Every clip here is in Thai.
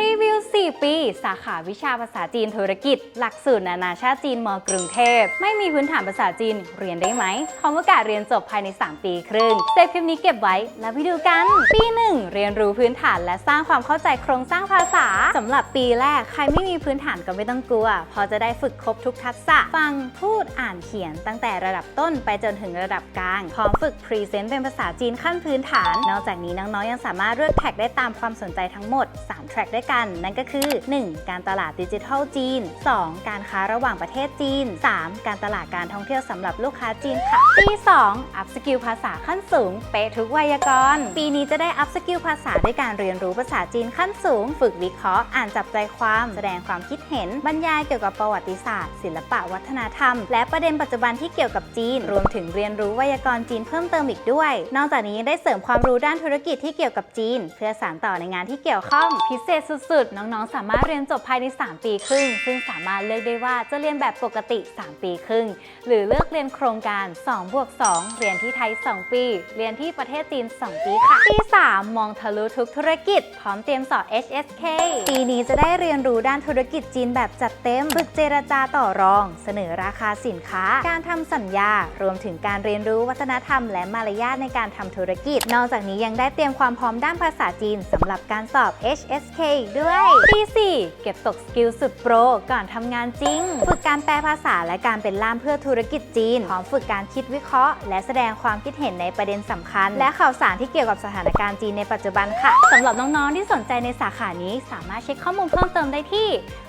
รีวิว 4 ปี สาขาวิชาภาษาจีนธุรกิจ หลักสูตรนานาชาติจีนมกรุงเทพ ไม่มีพื้นฐานภาษาจีนเรียนได้ไหมขอโอกาสเรียนจบภายใน 3 ปีครึ่งเซฟคลิปนี้เก็บไว้แล้วไปดูกัน ปี 1 เรียนรู้พื้นฐานและสร้างความเข้าใจโครงสร้างภาษาสำหรับปีแรกใครไม่มีพื้นฐานก็ไม่ต้องกลัว พอจะได้ฝึกครบทุกทักษะฟังพูดอ่านเขียน ตั้งแต่ระดับต้นไปจนถึงระดับกลางพร้อมฝึกพรีเซนต์เป็นภาษาจีนขั้นพื้นฐาน นอกจากนี้น้องๆยังสามารถเลือกแท็กได้ตามความสนใจทั้งหมด 3 แทร็กด้วยกัน นั่นก็คือ 1. การตลาดดิจิทัลจีน 2. การค้าระหว่างประเทศจีน 3. การตลาดการท่องเที่ยวสำหรับลูกค้าจีนค่ะปี2อัพสกิลภาษาขั้นสูง เป๊ะทุกไวยากรณ์ ปีนี้จะได้อัพสกิลภาษาด้วยการเรียนรู้ภาษาจีนขั้นสูง ฝึกวิเคราะห์ อ่านจับใจความแสดงความคิดเห็น บรรยายเกี่ยวกับประวัติศาสตร์ ศิลปะวัฒนธรรม และประเด็นปัจจุบันที่เกี่ยวกับจีน รวมถึงเรียนรู้ไวยากรณ์จีนเพิ่มเติมอีกด้วย นอกจากนี้ยังได้เสริมความรู้ด้านธุรกิจที่เกี่ยวกับจีน เพื่อสานต่อในงานที่เกี่ยวข้องพิเศษสุดๆ น้องๆสามารถเรียนจบภายใน 3 ปีครึ่ง ซึ่งสามารถเลือกได้ว่าจะเรียนแบบปกติ 3 ปีครึ่ง หรือเลือกเรียนโครงการ2บวก2เรียนที่ไทย 2 ปี เรียนที่ประเทศจีน 2 ปีค่ะ ปี 3 มองทะลุทุกธุรกิจ พร้อมเตรียมสอบ HSK ปีนี้จะได้เรียนรู้ด้านธุรกิจจีนแบบจัดเต็มฝึกเจรจาต่อรอง เสนอราคาสินค้า การทำสัญญา รวมถึงการเรียนรู้วัฒนธรรม และมารยาทในการทำธุรกิจ นอกจากนี้ยังได้เตรียมความพร้อมด้านภาษาจีนสำหรับการสอบ HSK ด้วยปี 4 เก็บตกสกิลสุดโปร ก่อนทำงานจริง ฝึกการแปลภาษาและการเป็นล่ามเพื่อธุรกิจจีนพร้อมฝึกการคิดวิเคราะห์ และแสดงความคิดเห็นในประเด็นสำคัญ และข่าวสารที่เกี่ยวกับสถานการณ์จีนในปัจจุบันค่ะสำหรับน้องๆที่สนใจในสาขานี้ สามารถเช็คข้อมูลเพิ่มเติมได้ที่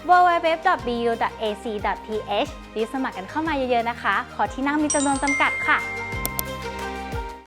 www.bu.ac.th รีบสมัครกันเข้ามาเยอะๆนะคะ ขอที่นั่งมีจำนวนจำกัดค่ะ